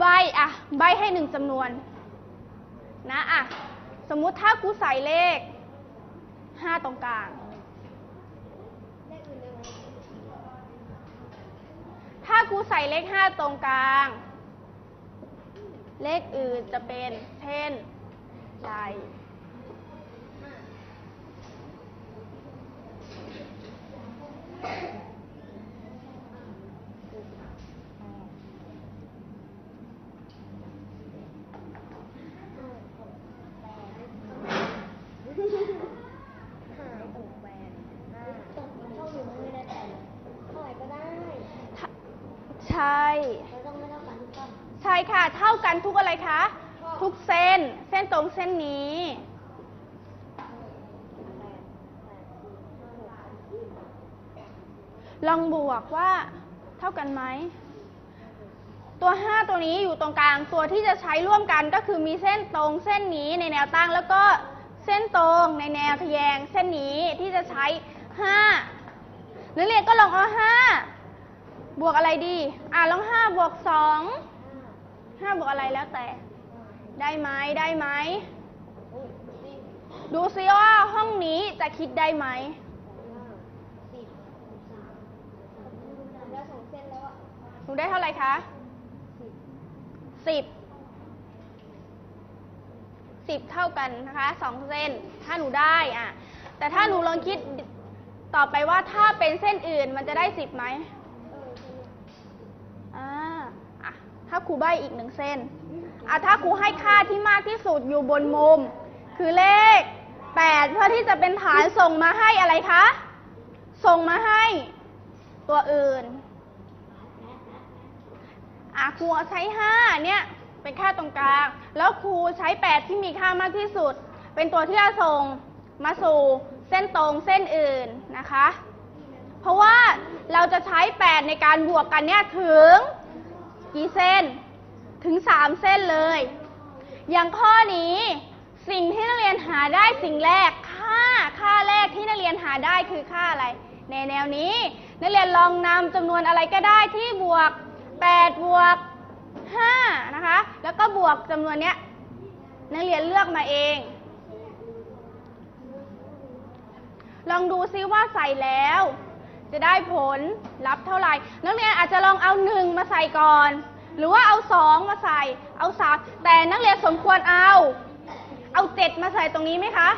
ใบอะใบให้หนึ่งจำนวนนะอะสมมุติถ้าครูใส่เลขห้าตรงกลาง ถ้าครูใส่เลขห้าตรงกลาง เลขอื่นจะเป็นเช่นใด หายตกแบนตกมันเท่าหนึ่งไม่ได้แต่เท่าไหร่ก็ได้ ถ้าใช่ เราต้องไม่เท่ากันทุกข้อใช่ค่ะ เท่ากันทุกอะไรคะ ทุกเส้น เส้นตรงเส้นนี้ ลองบวกว่าเท่ากันไหม ตัว 5 ตัวนี้อยู่ตรงกลาง ตัวที่จะใช้ร่วมกันก็คือมีเส้นตรงเส้นนี้ในแนวตั้งแล้วก็เส้นตรงในแนวทแยงเส้นนี้ที่จะใช้ 5นักเรียนก็ลองเอา5 บวกอะไรดี อะลอง5บวก2 5บวกอะไรแล้วแต่ ได้ไหมได้ไหม ดูซิว่าห้องนี้จะคิดได้ไหม หนูได้เท่าไหร่คะสิบสิบสิบเท่ากันนะคะสองเส้น ถ้าหนูได้อะ แต่ถ้าหนูลองคิดต่อไปว่าถ้าเป็นเส้นอื่นมันจะได้สิบไหม เออใช่ไหม อ่าอะ ถ้าครูใบอีกหนึ่งเส้นอะถ้าครูให้ค่าที่มากที่สุดอยู่บนมุม คือเลขแปดเพื่อที่จะเป็นฐานส่งมาให้อะไรคะ ส่งมาให้ ตัวอื่นอะครูใช้ห้าเนี่ย เป็นค่าตรงกลาง แล้วครูใช้แปดที่มีค่ามากที่สุด เป็นตัวที่จะส่งมาสู่เส้นตรงเส้นอื่นนะคะ เพราะว่าเราจะใช้ 8 ในการบวกกันเนี่ยถึง กี่เส้น ถึง3เส้นเลย อย่างข้อนี้ สิ่งที่นักเรียนหาได้สิ่งแรก ค่า ค่าแรกที่นักเรียนหาได้คือค่าอะไร ในแนวนี้ นักเรียนลองนำจำนวนอะไรก็ได้ที่บวก8บวก5นะคะ แล้วก็บวกจำนวนเนี้ย นักเรียนเลือกมาเอง ลองดูซิว่าใส่แล้ว จะได้ผลลัพธ์เท่าไหร่ นักเรียนอาจจะลองเอาหนึ่งมาใส่ก่อน หรือว่าเอาสองมาใส่ เอาสามแต่นักเรียนสมควรเอา เอาเจ็ดมาใส่ตรงนี้ไหมคะ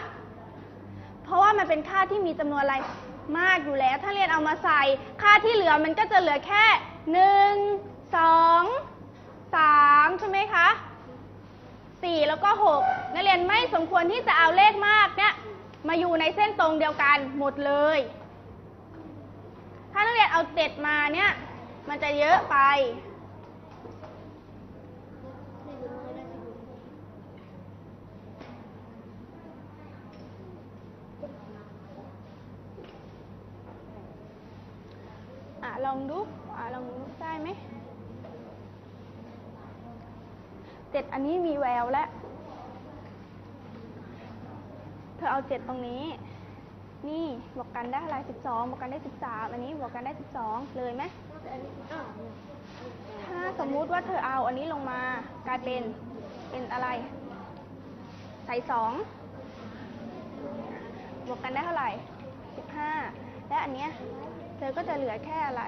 เพราะว่ามันเป็นค่าที่มีจำนวนอะไรมากอยู่แล้ว ถ้าเรียนเอามาใส่ ค่าที่เหลือมันก็จะเหลือแค่หนึ่งสองสามใช่ไหมคะสี่แล้วก็หกนักเรียนไม่สมควรที่จะเอาเลขมากเนี่ยมาอยู่ในเส้นตรงเดียวกันหมดเลย ถ้านักเรียนเอาเจ็ดมาเนี่ย มันจะเยอะไป อะ ลองดูอะ ลองดูได้ไหมเจ็ดอันนี้มีแววแล้ว เธอเอาเจ็ดตรงนี้ นี่บวกกันได้เท่าไรสิบสองบวกกันได้สิบสามอันนี้บวกกันได้สิบสองเลยไหมถ้าสมมุติว่าเธอเอาอันนี้ลงมากลายเป็นเป็นอะไร ใส่สองบวกกันได้เท่าไหร่สิบห้าและอันเนี้ยเธอก็จะเหลือแค่อะไร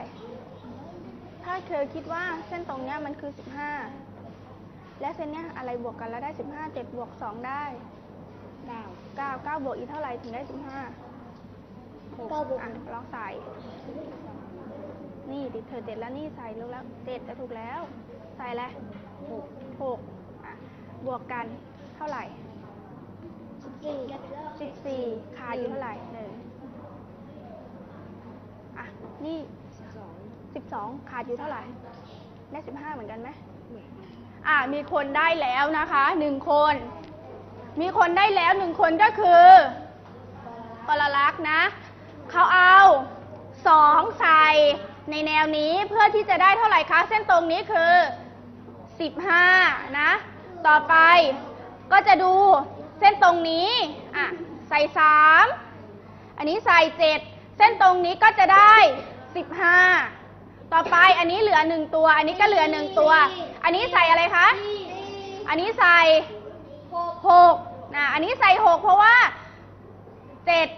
ถ้าเธอคิดว่าเส้นตรงเนี้ยมันคือสิบห้าและเส้นเนี้ยอะไรบวกกันแล้วได้สิบห้าเจ็ดบวกสองได้เก้าเก้าเก้าบวกอีกเท่าไหร่ถึงได้สิบห้า เก้าบวก อะลองใส่ นี่ติดเธอเจ็ดแล้วนี่ใส่ลูกแล้วเจ็ดจะถูกแล้ว ใส่แล้วหกหกอะบวกกันเท่าไหร่สิบสี่สิบสี่ขาดอยู่เท่าไหร่หนึ่งอะนี่สิบสองขาดอยู่เท่าไหร่ได้สิบห้าเหมือนกันไหมอะมีคนได้แล้วนะคะหนึ่งคน มีคนได้แล้วหนึ่งคนก็คือปรลักษ์นะ เขาเอาสองใส่ในแนวนี้เพื่อที่จะได้เท่าไหร่คะ เส้นตรงนี้คือสิบห้านะ ต่อไปก็จะดูเส้นตรงนี้อะใส่สามอันนี้ใส่เจ็ดเส้นตรงนี้ก็จะได้สิบห้าต่อไปอันนี้เหลือหนึ่งตัว อันนี้ก็เหลือหนึ่งตัว อันนี้ใส่อะไรคะ อันนี้ใส่หกนะ อันนี้ใส่หกเพราะว่าเจ็ด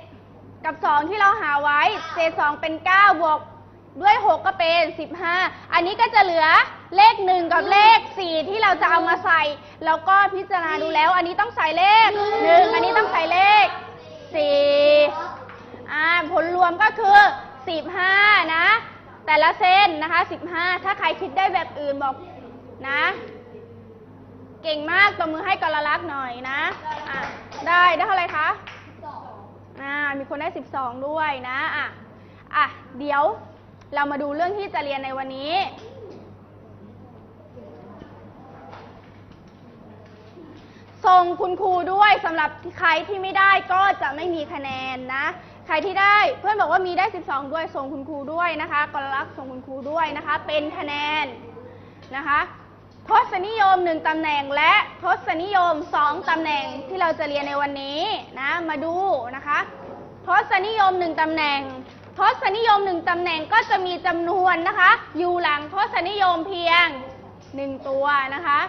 กับสองที่เราหาไว้เศษสองเป็นเก้าบวกด้วยหกก็เป็นสิบห้าอันนี้ก็จะเหลือเลขหนึ่งกับเลขสี่ที่เราจะเอามาใส่ แล้วก็พิจารณาดูแล้ว อันนี้ต้องใส่เลขหนึ่งอันนี้ต้องใส่เลขสี่อ่าผลรวมก็คือสิบห้านะ แต่ละเส้นนะคะสิบห้าถ้าใครคิดได้แบบอื่นบอกนะ เก่งมากตบมือให้กรลักหน่อยนะ อะ ได้ได้เท่าไหร่คะ อ่ามีคนได้ 12 ด้วยนะอะอะเดี๋ยวเรามาดูเรื่องที่จะเรียนในวันนี้ ส่งคุณครูด้วยสำหรับใครที่ไม่ได้ก็จะไม่มีคะแนนนะ ใครที่ได้เพื่อนบอกว่ามีได้ 12 ด้วย ส่งคุณครูด้วยนะคะกรลักษ์ส่งคุณครูด้วยนะคะ เป็นคะแนนนะคะ ทศนิยม1ตำแหน่งและทศนิยม2ตำแหน่งที่เราจะเรียนในวันนี้นะมาดูนะคะทศนิยม1ตำแหน่งทศนิยม1ตำแหน่งก็จะมีจำนวนนะคะ อยู่หลังทศนิยมเพียง1ตัวนะคะ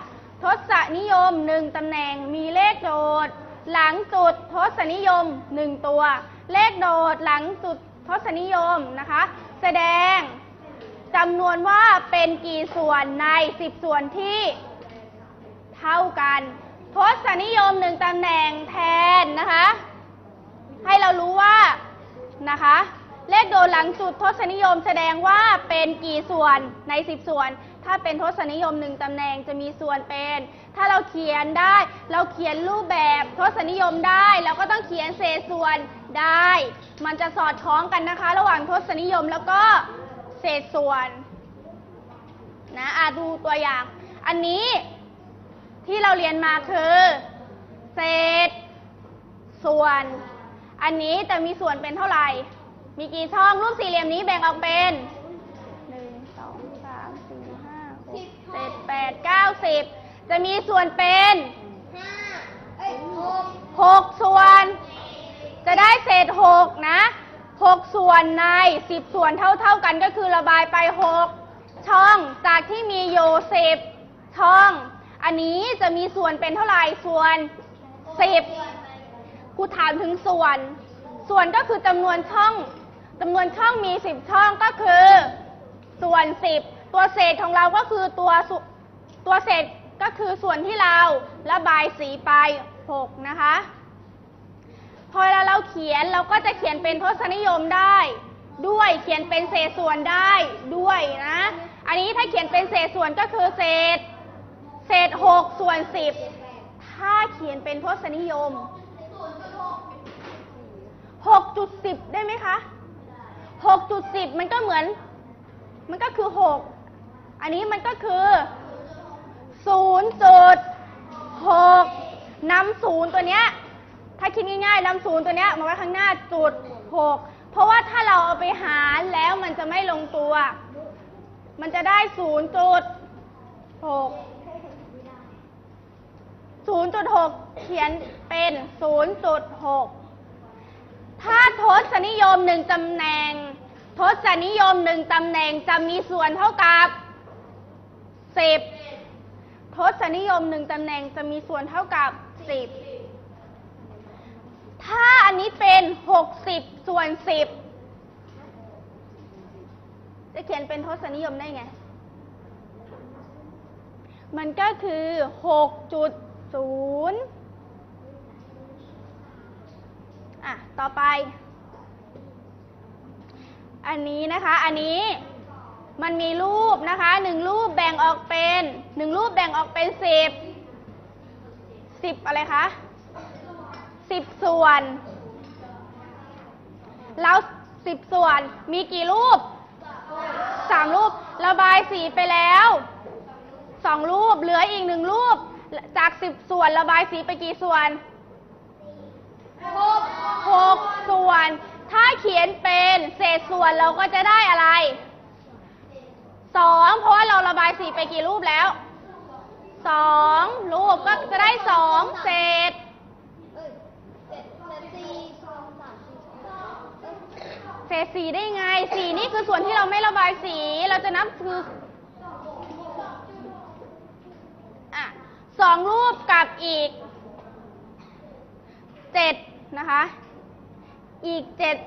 ทศนิยม1ตำแหน่งมีเลขโดด หลังจุดทศนิยม1ตัว เลขโดดหลังจุดทศนิยมนะคะ แสดง จำนวนว่าเป็นกี่ส่วนใน 10 ส่วนที่เท่ากัน ทศนิยม1ตำแหน่งแทนนะคะ ให้เรารู้ว่านะคะ เลขโดดหลังจุดทศนิยมแสดงว่าเป็นกี่ส่วนใน 10 ส่วน ถ้าเป็นทศนิยม1ตำแหน่งจะมีส่วนเป็น ถ้าเราเขียนได้ เราเขียนรูปแบบทศนิยมได้ เราก็ต้องเขียนเศษส่วนได้ มันจะสอดคล้องกันนะคะ ระหว่างทศนิยมแล้วก็ เศษส่วนนะอาดูตัวอย่าง อันนี้ที่เราเรียนมาคือ เศษ ส่วน อันนี้จะมีส่วนเป็นเท่าไหร่ มีกี่ช่องรูปสี่เหลี่ยมนี้แบ่งออกเป็นหนึ่งสองสามสี่ห้าหกเจ็ดแปดเก้าสิบจะมีส่วนเป็นห้าเอ้ยหกหกส่วน จะได้เศษหกนะ หกส่วนในสิบส่วนเท่าเท่า ๆกันก็คือระบายไปหกช่องจากที่มีโยสิบช่อง อันนี้จะมีส่วนเป็นเท่าไหร่ส่วนสิบครูถามถึงส่วน ส่วนก็คือจำนวนช่องจำนวนช่องมี 10 ช่องก็คือ ส่วน 10 ตัวเศษของเราก็คือตัวตัวเศษก็คือส่วนที่เราระบายสีไป 6 นะคะ พอเวลาเราเขียนเราก็จะเขียนเป็นทศนิยมได้ ด้วยเขียนเป็นเศษส่วนได้ด้วยนะ อันนี้ถ้าเขียนเป็นเศษส่วนก็คือเศษ เศษ6ส่วน10ถ้าเขียนเป็นทศนิยม6.10ได้ไหมคะ6.10มันก็เหมือน มันก็คือ6อันนี้มันก็คือ0.6นำศูนย์ตัวเนี้ย ถ้าคิดง่ายๆนำศูนย์ตัวเนี้ยมาไว้ข้างหน้าจุด6เพราะว่าถ้าเราเอาไปหารแล้วมันจะไม่ลงตัว มันจะได้0.6 0.6เขียนเป็น0.6ถ้าทศนิยมหนึ่งตำแหน่ง ทศนิยมหนึ่งตำแหน่งจะมีส่วนเท่ากับ10ทศนิยมหนึ่งตำแหน่งจะมีส่วนเท่ากับ10ถ้า อันนี้เป็น60ส่วน10จะเขียนเป็นทศนิยมได้ไง มันก็คือ6.0อะ ต่อไป อันนี้นะคะ อันนี้มันมีรูปนะคะหนึ่งรูปแบ่งออกเป็นหนึ่งรูปแบ่งออกเป็นสิบสิบอะไรคะสิบส่วน แล้วสิบส่วนมีกี่รูปสามรูประบายสีไปแล้วสองรูปเหลืออีกหนึ่งรูป จากสิบส่วนระบายสีไปกี่ส่วนหกหกส่วน ถ้าเขียนเป็นเศษส่วนเราก็จะได้อะไรสองเพราะว่าเราระบายสีไปกี่รูปแล้วสองรูปก็จะได้สองเศษ เอ้ยเจ็ดเจ็ดสี่สองสามสี่เอ้ย เศ ษสีได้ไง สีนี่คือส่วนที่เราไม่ระบายสี เราจะนับคืออะสองรูปกับอีกเจ็ดนะคะ อีกเจ็ด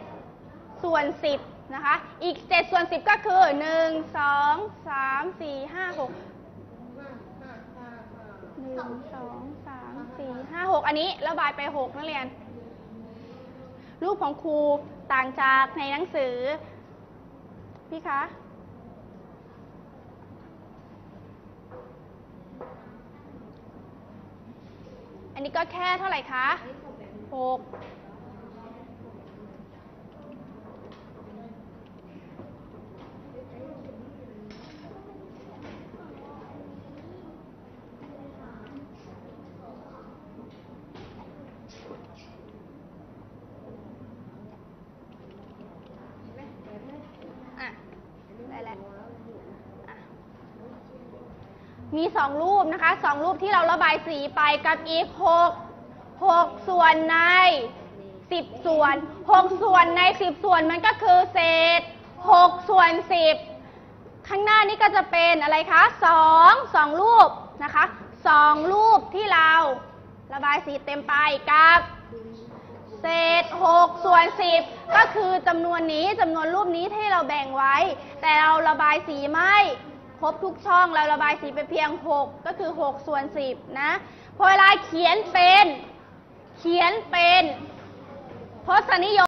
ส่วนสิบนะคะ อีกเจ็ดส่วนสิบก็คือหนึ่งสองสามสี่ห้าหกห้าห้าห้าห้าหนึ่งสองสามสี่ห้าหกอันนี้ระบายไปหกนักเรียนรูปของครู ต่างจากในหนังสือ พี่คะ อันนี้ก็แค่เท่าไหร่คะหกอะ ได้แล้วอะ มีสองรูปนะคะสองรูปที่เราระบายสีไปกับอีกหกหกส่วนในสิบส่วนหกส่วนในสิบส่วนมันก็คือเศษหกส่วนสิบข้างหน้านี้ก็จะเป็นอะไรคะสองสองรูปนะคะสองรูปที่เราระบายสีเต็มไปกับเศษ 6 ส่วน 10 ก็คือจำนวนนี้จำนวนรูปนี้ที่เราแบ่งไว้ แต่เราระบายสีไม่ รบทุกช่องเราระบายสีไปเพียง 6 ก็คือ 6 ส่วน 10 นะพอเวลาเขียนเป็น เขียนเป็นพจนิยม